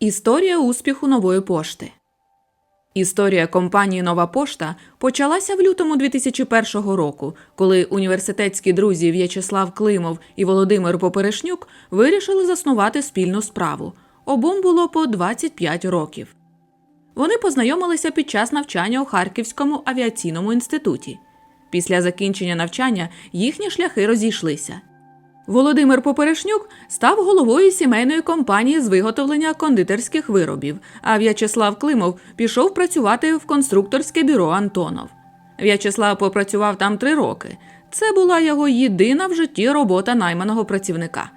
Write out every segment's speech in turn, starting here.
Історія успіху нової пошти. Історія компанії Нова пошта почалася в лютому 2001 року, коли університетські друзі В'ячеслав Климов і Володимир Поперешнюк вирішили заснувати спільну справу. Обом було по 25 років. Вони познайомилися під час навчання у Харківському авіаційному інституті. Після закінчення навчання їхні шляхи розійшлися. Володимир Поперешнюк став головою сімейної компанії з виготовлення кондитерських виробів, а В'ячеслав Климов пішов працювати в конструкторське бюро Антонов. В'ячеслав попрацював там три роки. Це була його єдина в житті робота найманого працівника.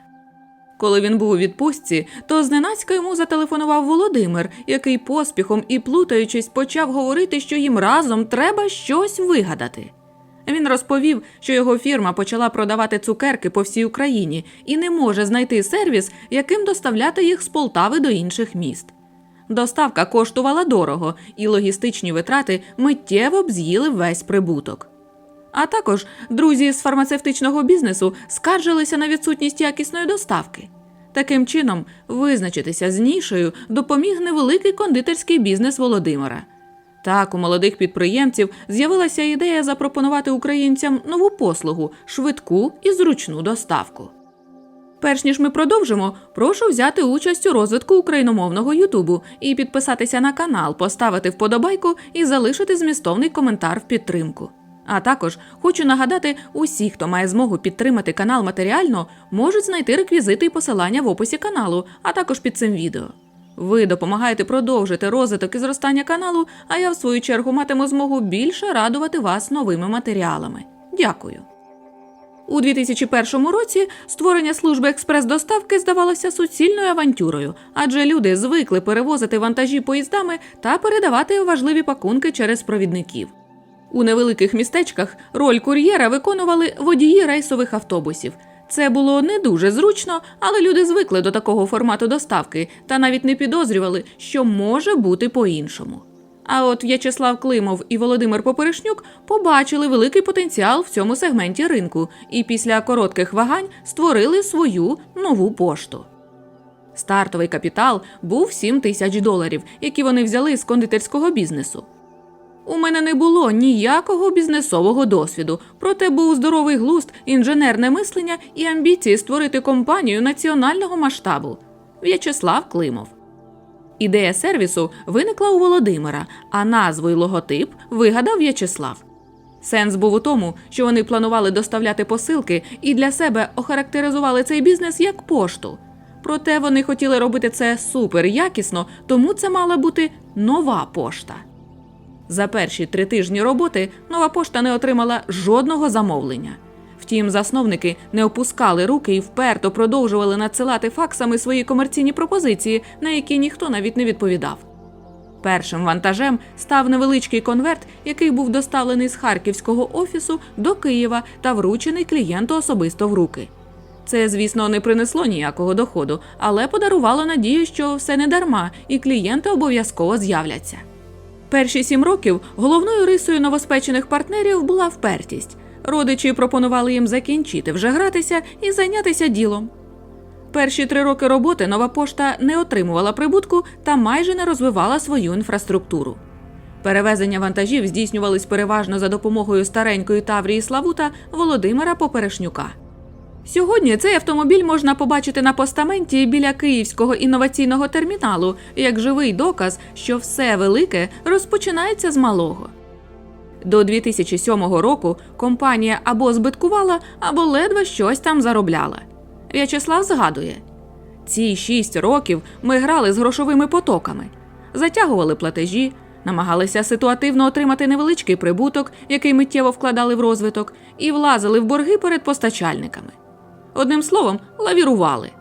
Коли він був у відпустці, то зненацька йому зателефонував Володимир, який поспіхом і плутаючись почав говорити, що їм разом треба щось вигадати. Він розповів, що його фірма почала продавати цукерки по всій Україні і не може знайти сервіс, яким доставляти їх з Полтави до інших міст. Доставка коштувала дорого, і логістичні витрати миттєво б з'їли весь прибуток. А також друзі з фармацевтичного бізнесу скаржилися на відсутність якісної доставки. Таким чином, визначитися з нішею допоміг невеликий кондитерський бізнес Володимира. Так, у молодих підприємців з'явилася ідея запропонувати українцям нову послугу швидку і зручну доставку. Перш ніж ми продовжимо, прошу взяти участь у розвитку україномовного Ютубу і підписатися на канал, поставити вподобайку і залишити змістовний коментар в підтримку. А також хочу нагадати, усі, хто має змогу підтримати канал матеріально, можуть знайти реквізити і посилання в описі каналу, а також під цим відео. Ви допомагаєте продовжити розвиток і зростання каналу, а я в свою чергу матиму змогу більше радувати вас новими матеріалами. Дякую. У 2001 році створення служби експрес-доставки здавалося суцільною авантюрою, адже люди звикли перевозити вантажі поїздами та передавати важливі пакунки через провідників. У невеликих містечках роль кур'єра виконували водії рейсових автобусів. Це було не дуже зручно, але люди звикли до такого формату доставки та навіть не підозрювали, що може бути по-іншому. А от В'ячеслав Климов і Володимир Поперешнюк побачили великий потенціал в цьому сегменті ринку і після коротких вагань створили свою нову пошту. Стартовий капітал був 7 тисяч доларів, які вони взяли з кондитерського бізнесу. У мене не було ніякого бізнесового досвіду, проте був здоровий глузд, інженерне мислення і амбіції створити компанію національного масштабу. В'ячеслав Климов. Ідея сервісу виникла у Володимира, а назву й логотип вигадав В'ячеслав. Сенс був у тому, що вони планували доставляти посилки і для себе охарактеризували цей бізнес як пошту. Проте вони хотіли робити це супер якісно, тому це мала бути нова пошта. За перші три тижні роботи нова пошта не отримала жодного замовлення. Втім, засновники не опускали руки і вперто продовжували надсилати факсами свої комерційні пропозиції, на які ніхто навіть не відповідав. Першим вантажем став невеличкий конверт, який був доставлений з харківського офісу до Києва та вручений клієнту особисто в руки. Це, звісно, не принесло ніякого доходу, але подарувало надію, що все не дарма, і клієнти обов'язково з'являться. Перші сім років головною рисою новоспечених партнерів була впертість. Родичі пропонували їм закінчити вже гратися і зайнятися ділом. Перші три роки роботи нова пошта не отримувала прибутку та майже не розвивала свою інфраструктуру. Перевезення вантажів здійснювались переважно за допомогою старенької Таврії Славута Володимира Поперешнюка. Сьогодні цей автомобіль можна побачити на постаменті біля Київського інноваційного терміналу як живий доказ, що все велике розпочинається з малого. До 2007 року компанія або збиткувала, або ледве щось там заробляла. В'ячеслав згадує: ці шість років ми грали з грошовими потоками, затягували платежі, намагалися ситуативно отримати невеличкий прибуток, який миттєво вкладали в розвиток, і влазили в борги перед постачальниками. Одним словом, лавірували.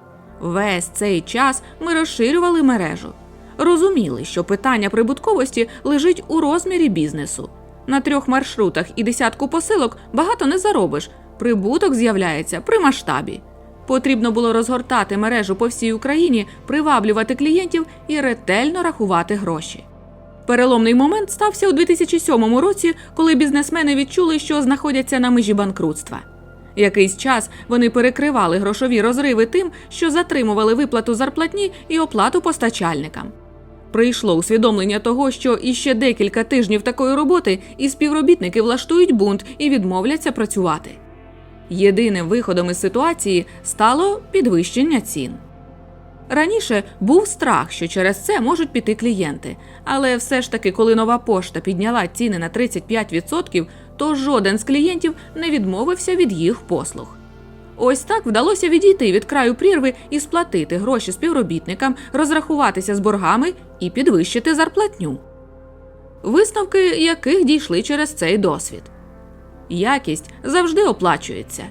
Весь цей час ми розширювали мережу. Розуміли, що питання прибутковості лежить у розмірі бізнесу. На трьох маршрутах і десятку посилок багато не заробиш. Прибуток з'являється при масштабі. Потрібно було розгортати мережу по всій Україні, приваблювати клієнтів і ретельно рахувати гроші. Переломний момент стався у 2007 році, коли бізнесмени відчули, що знаходяться на межі банкрутства. Якийсь час вони перекривали грошові розриви тим, що затримували виплату зарплатні і оплату постачальникам. Прийшло усвідомлення того, що іще декілька тижнів такої роботи і співробітники влаштують бунт і відмовляться працювати. Єдиним виходом із ситуації стало підвищення цін. Раніше був страх, що через це можуть піти клієнти, але все ж таки, коли нова пошта підняла ціни на 35%, то жоден з клієнтів не відмовився від їх послуг. Ось так вдалося відійти від краю прірви і сплатити гроші співробітникам, розрахуватися з боргами і підвищити зарплатню. Висновки яких дійшли через цей досвід. Якість завжди оплачується.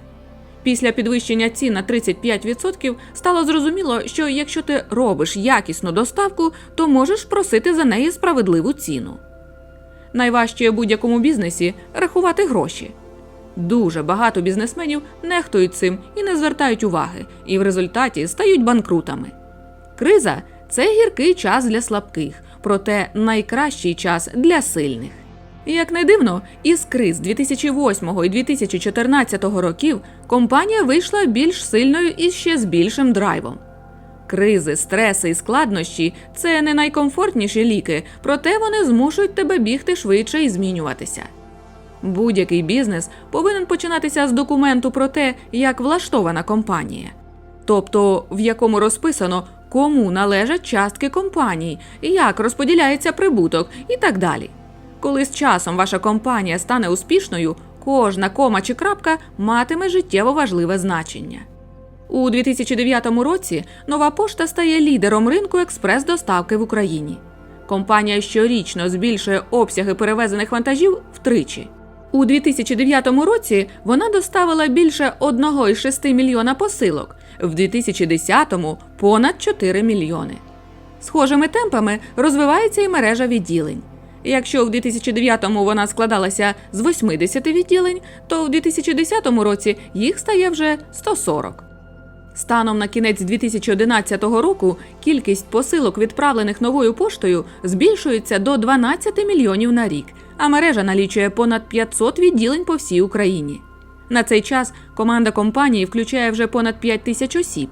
Після підвищення цін на 35% стало зрозуміло, що якщо ти робиш якісну доставку, то можеш просити за неї справедливу ціну. Найважче у будь-якому бізнесі рахувати гроші. Дуже багато бізнесменів нехтують цим і не звертають уваги, і в результаті стають банкрутами. Криза це гіркий час для слабких, проте найкращий час для сильних. Як не дивно, із криз 2008 і 2014 років компанія вийшла більш сильною і ще з більшим драйвом. Кризи, стреси і складнощі це не найкомфортніші ліки, проте вони змушують тебе бігти швидше і змінюватися. Будь-який бізнес повинен починатися з документу про те, як влаштована компанія, тобто в якому розписано, кому належать частки компанії, як розподіляється прибуток і так далі. Коли з часом ваша компанія стане успішною, кожна кома чи крапка матиме життєво важливе значення. У 2009 році нова пошта стає лідером ринку експрес-доставки в Україні. Компанія щорічно збільшує обсяги перевезених вантажів втричі. У 2009 році вона доставила більше 1,6 мільйона посилок, в 2010-му – понад 4 мільйони. Схожими темпами розвивається і мережа відділень. Якщо в 2009-му вона складалася з 80 відділень, то в 2010 році їх стає вже 140. Станом на кінець 2011 року кількість посилок, відправлених новою поштою, збільшується до 12 мільйонів на рік, а мережа налічує понад 500 відділень по всій Україні. На цей час команда компанії включає вже понад 5 тисяч осіб.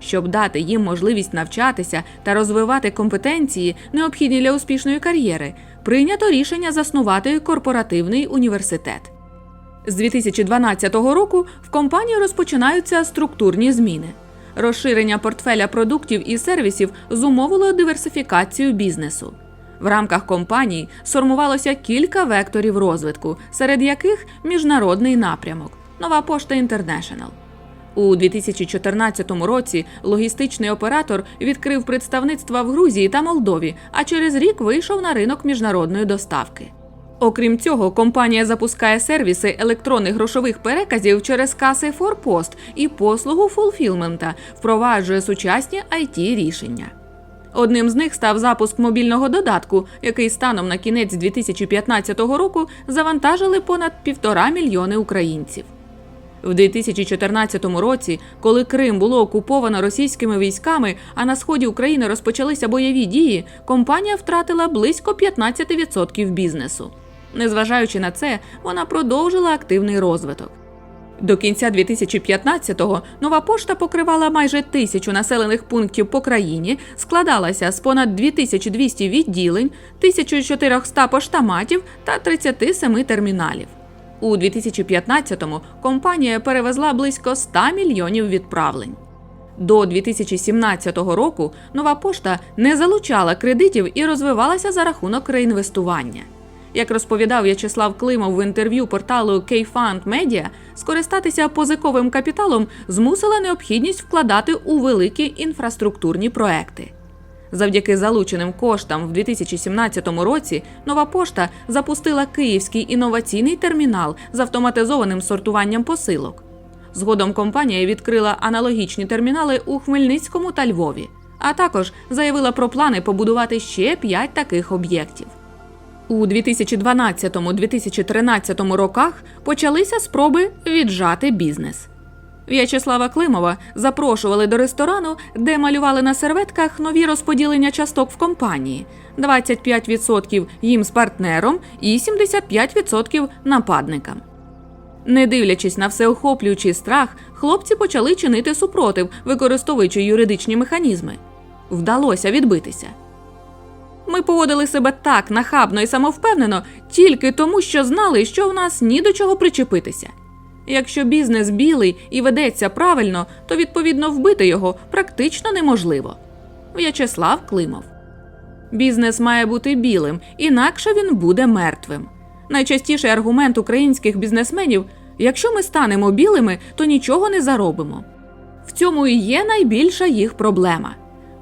Щоб дати їм можливість навчатися та розвивати компетенції, необхідні для успішної кар'єри, прийнято рішення заснувати корпоративний університет. З 2012 року в компанії розпочинаються структурні зміни. Розширення портфеля продуктів і сервісів зумовило диверсифікацію бізнесу. В рамках компанії сформувалося кілька векторів розвитку, серед яких міжнародний напрямок Нова пошта Інтернешнл. У 2014 році логістичний оператор відкрив представництва в Грузії та Молдові, а через рік вийшов на ринок міжнародної доставки. Окрім цього, компанія запускає сервіси електронних грошових переказів через каси Форпост і послугу фулфілмента, впроваджує сучасні it рішення. Одним з них став запуск мобільного додатку, який станом на кінець 2015 року завантажили понад півтора мільйони українців. В 2014 році, коли Крим було окуповано російськими військами, а на сході України розпочалися бойові дії, компанія втратила близько 15% бізнесу. Незважаючи на це, вона продовжила активний розвиток. До кінця 2015-го нова пошта покривала майже тисячу населених пунктів по країні, складалася з понад 2200 відділень, 1400 поштаматів та 37 терміналів. У 2015-му компанія перевезла близько 100 мільйонів відправлень. До 2017 року нова пошта не залучала кредитів і розвивалася за рахунок реінвестування. Як розповідав В'ячеслав Климов в інтерв'ю порталу K-Fund Media, скористатися позиковим капіталом змусила необхідність вкладати у великі інфраструктурні проекти. Завдяки залученим коштам в 2017 році нова пошта запустила Київський інноваційний термінал з автоматизованим сортуванням посилок. Згодом компанія відкрила аналогічні термінали у Хмельницькому та Львові, а також заявила про плани побудувати ще п'ять таких об'єктів. У 2012-2013 роках почалися спроби віджати бізнес. В'ячеслава Климова запрошували до ресторану, де малювали на серветках нові розподілення часток в компанії: 25% їм з партнером і 75% нападникам. Не дивлячись на всеохоплюючий страх, хлопці почали чинити супротив, використовуючи юридичні механізми. Вдалося відбитися. Ми поводили себе так нахабно і самовпевнено тільки тому, що знали, що в нас ні до чого причепитися. Якщо бізнес білий і ведеться правильно, то відповідно вбити його практично неможливо. В'ячеслав Климов. Бізнес має бути білим, інакше він буде мертвим. Найчастіший аргумент українських бізнесменів: якщо ми станемо білими, то нічого не заробимо. В цьому і є найбільша їх проблема.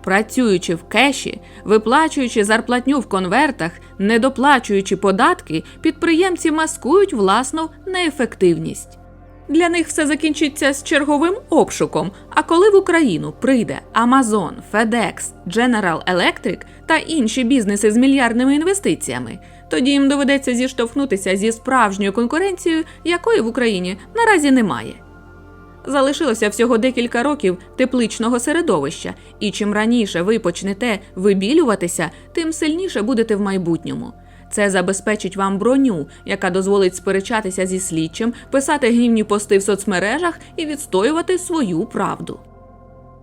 Працюючи в кеші, виплачуючи зарплатню в конвертах, не доплачуючи податки, підприємці маскують власну неефективність. Для них все закінчиться з черговим обшуком. А коли в Україну прийде Amazon, FedEx, General Electric та інші бізнеси з мільярдними інвестиціями, тоді їм доведеться зіштовхнутися зі справжньою конкуренцією, якої в Україні наразі немає. Залишилося всього декілька років тепличного середовища, і чим раніше ви почнете вибілюватися, тим сильніше будете в майбутньому. Це забезпечить вам броню, яка дозволить сперечатися зі слідчим, писати гнівні пости в соцмережах і відстоювати свою правду.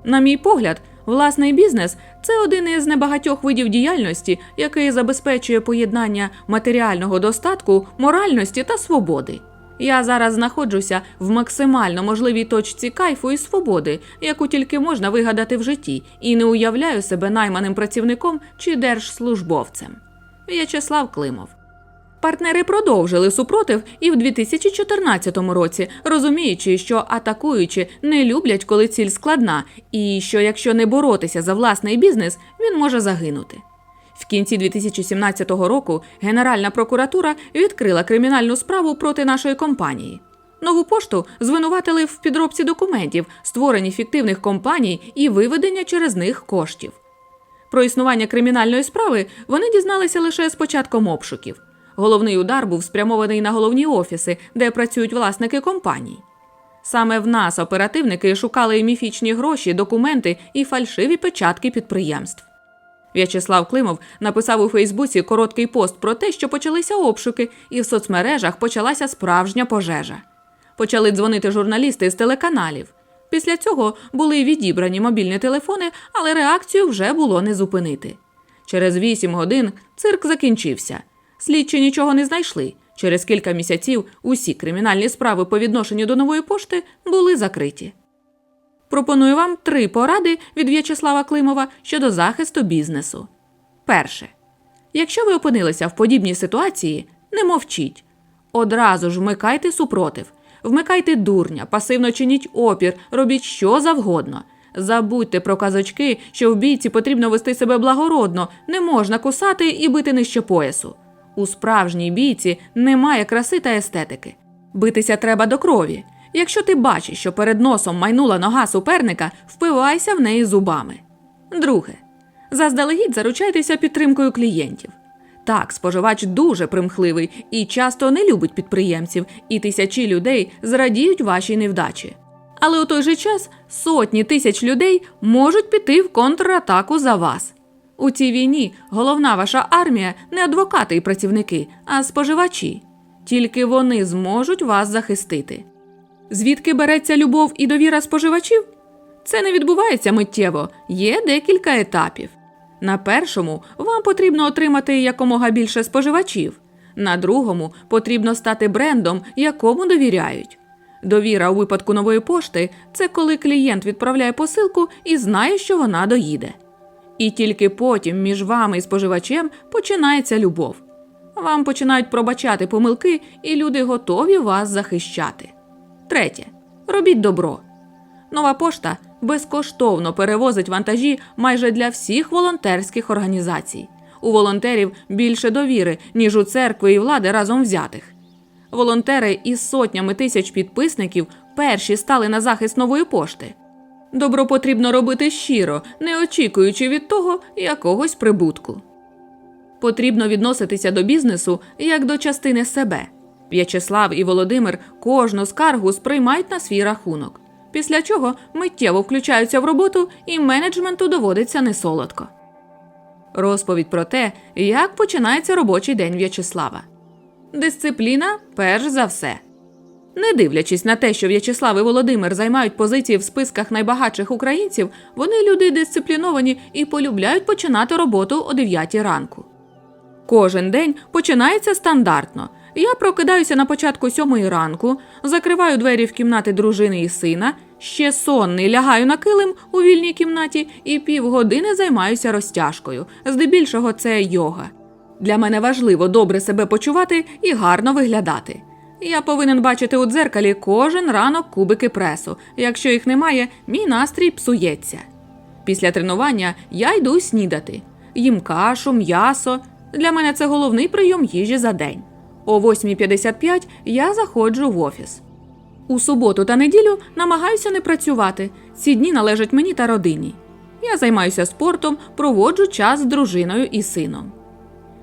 На мій погляд, власний бізнес це один із небагатьох видів діяльності, який забезпечує поєднання матеріального достатку, моральності та свободи. Я зараз знаходжуся в максимально можливій точці кайфу і свободи, яку тільки можна вигадати в житті, і не уявляю себе найманим працівником чи держслужбовцем. В'ячеслав Климов. Партнери продовжили супротив і в 2014 році, розуміючи, що атакуючи не люблять, коли ціль складна, і що якщо не боротися за власний бізнес, він може загинути. В кінці 2017 року Генеральна прокуратура відкрила кримінальну справу проти нашої компанії. Нову пошту звинуватили в підробці документів, створенні фіктивних компаній і виведення через них коштів. Про існування кримінальної справи вони дізналися лише з початком обшуків. Головний удар був спрямований на головні офіси, де працюють власники компаній. Саме в нас оперативники шукали міфічні гроші, документи і фальшиві печатки підприємств. В'ячеслав Климов написав у Фейсбуці короткий пост про те, що почалися обшуки, і в соцмережах почалася справжня пожежа. Почали дзвонити журналісти з телеканалів. Після цього були відібрані мобільні телефони, але реакцію вже було не зупинити. Через вісім годин цирк закінчився. Слідчі нічого не знайшли. Через кілька місяців усі кримінальні справи по відношенню до нової пошти були закриті. Пропоную вам три поради від В'ячеслава Климова щодо захисту бізнесу. Перше. Якщо ви опинилися в подібній ситуації, не мовчіть. Одразу ж вмикайте супротив, вмикайте дурня, пасивно чиніть опір, робіть що завгодно. Забудьте про казочки, що в бійці потрібно вести себе благородно, не можна кусати і бити нижче поясу. У справжній бійці немає краси та естетики. Битися треба до крові. Якщо ти бачиш, що перед носом майнула нога суперника, впивайся в неї зубами. Друге. Заздалегідь заручайтеся підтримкою клієнтів. Так, споживач дуже примхливий і часто не любить підприємців, і тисячі людей зрадіють вашій невдачі. Але у той же час сотні тисяч людей можуть піти в контратаку за вас. У цій війні головна ваша армія не адвокати і працівники, а споживачі. Тільки вони зможуть вас захистити. Звідки береться любов і довіра споживачів? Це не відбувається миттєво, є декілька етапів. На першому вам потрібно отримати якомога більше споживачів, на другому потрібно стати брендом, якому довіряють. Довіра у випадку нової пошти це коли клієнт відправляє посилку і знає, що вона доїде. І тільки потім між вами і споживачем починається любов. Вам починають пробачати помилки, і люди готові вас захищати. Третє. Робіть добро. Нова пошта безкоштовно перевозить вантажі майже для всіх волонтерських організацій. У волонтерів більше довіри, ніж у церкви і влади разом взятих. Волонтери із сотнями тисяч підписників перші стали на захист нової пошти. Добро потрібно робити щиро, не очікуючи від того якогось прибутку. Потрібно відноситися до бізнесу як до частини себе. В'ячеслав і Володимир кожну скаргу сприймають на свій рахунок, після чого миттєво включаються в роботу і менеджменту доводиться несолодко. Розповідь про те, як починається робочий день В'ячеслава. Дисципліна перш за все. Не дивлячись на те, що В'ячеслав і Володимир займають позиції в списках найбагатших українців, вони люди дисципліновані і полюбляють починати роботу о 9 ранку. Кожен день починається стандартно. Я прокидаюся на початку сьомої ранку, закриваю двері в кімнати дружини і сина, ще сонний лягаю на килим у вільній кімнаті і півгодини займаюся розтяжкою. Здебільшого це йога. Для мене важливо добре себе почувати і гарно виглядати. Я повинен бачити у дзеркалі кожен ранок кубики пресу. Якщо їх немає, мій настрій псується. Після тренування я йду снідати. Їм кашу, м'ясо. Для мене це головний прийом їжі за день. О 8.55 я заходжу в офіс. У суботу та неділю намагаюся не працювати. Ці дні належать мені та родині. Я займаюся спортом, проводжу час з дружиною і сином.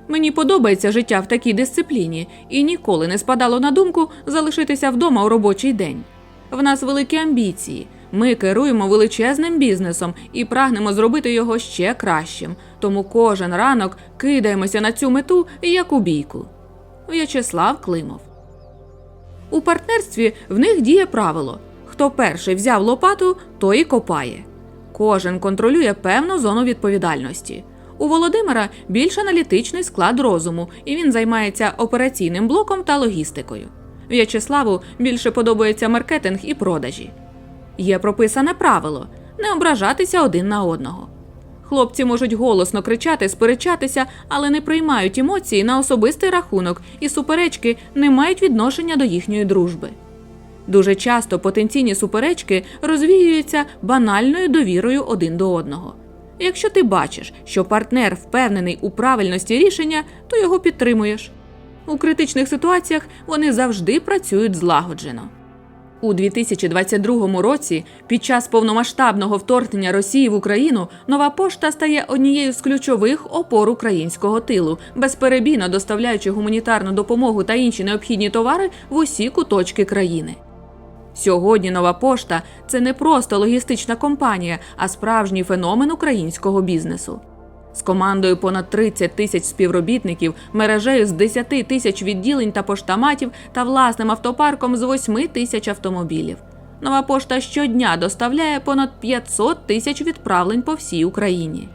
Мені подобається життя в такій дисципліні і ніколи не спадало на думку залишитися вдома у робочий день. В нас великі амбіції. Ми керуємо величезним бізнесом і прагнемо зробити його ще кращим. Тому кожен ранок кидаємося на цю мету як у бійку. В'ячеслав Климов. У партнерстві в них діє правило: хто перший взяв лопату, той і копає. Кожен контролює певну зону відповідальності. У Володимира більш аналітичний склад розуму, і він займається операційним блоком та логістикою. В'ячеславу більше подобається маркетинг і продажі. Є прописане правило не ображатися один на одного. Хлопці можуть голосно кричати, сперечатися, але не приймають емоції на особистий рахунок, і суперечки не мають відношення до їхньої дружби. Дуже часто потенційні суперечки розвіюються банальною довірою один до одного. Якщо ти бачиш, що партнер впевнений у правильності рішення, то його підтримуєш. У критичних ситуаціях вони завжди працюють злагоджено. У 2022 році, під час повномасштабного вторгнення Росії в Україну, нова пошта стає однією з ключових опор українського тилу, безперебійно доставляючи гуманітарну допомогу та інші необхідні товари в усі куточки країни. Сьогодні нова пошта це не просто логістична компанія, а справжній феномен українського бізнесу. З командою понад 30 тисяч співробітників, мережею з 10 тисяч відділень та поштаматів та власним автопарком з 8 тисяч автомобілів. Нова пошта щодня доставляє понад 500 тисяч відправлень по всій Україні.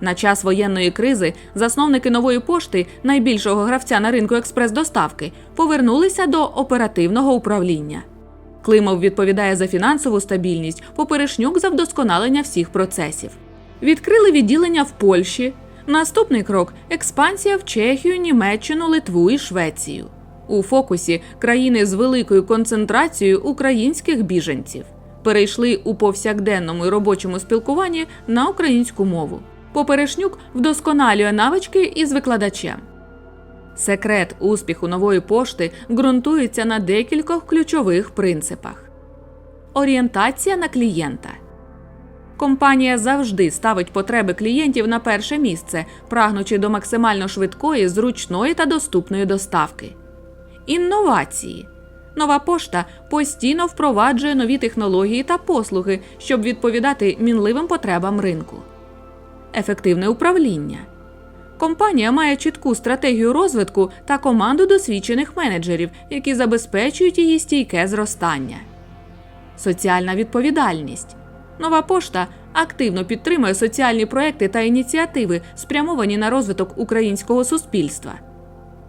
На час воєнної кризи засновники нової пошти, найбільшого гравця на ринку експрес-доставки, повернулися до оперативного управління. Климов відповідає за фінансову стабільність, поперешнюк за вдосконалення всіх процесів. Відкрили відділення в Польщі. Наступний крок експансія в Чехію, Німеччину, Литву і Швецію. У фокусі країни з великою концентрацією українських біженців перейшли у повсякденному і робочому спілкуванні на українську мову. Поперешнюк вдосконалює навички із викладачем. Секрет успіху нової пошти ґрунтується на декількох ключових принципах: орієнтація на клієнта. Компанія завжди ставить потреби клієнтів на перше місце, прагнучи до максимально швидкої, зручної та доступної доставки. Інновації. Нова пошта постійно впроваджує нові технології та послуги, щоб відповідати мінливим потребам ринку. Ефективне управління. Компанія має чітку стратегію розвитку та команду досвідчених менеджерів, які забезпечують її стійке зростання. Соціальна відповідальність. Нова пошта активно підтримує соціальні проекти та ініціативи, спрямовані на розвиток українського суспільства.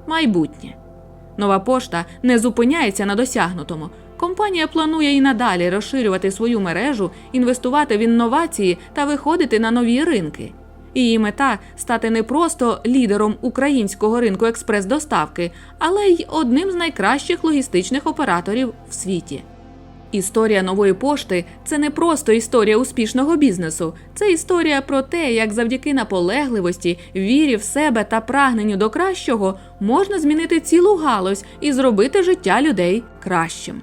Майбутнє. Нова пошта не зупиняється на досягнутому. Компанія планує і надалі розширювати свою мережу, інвестувати в інновації та виходити на нові ринки. Її мета стати не просто лідером українського ринку експрес-доставки, але й одним з найкращих логістичних операторів в світі. Історія нової пошти це не просто історія успішного бізнесу, це історія про те, як завдяки наполегливості, вірі в себе та прагненню до кращого можна змінити цілу галузь і зробити життя людей кращим.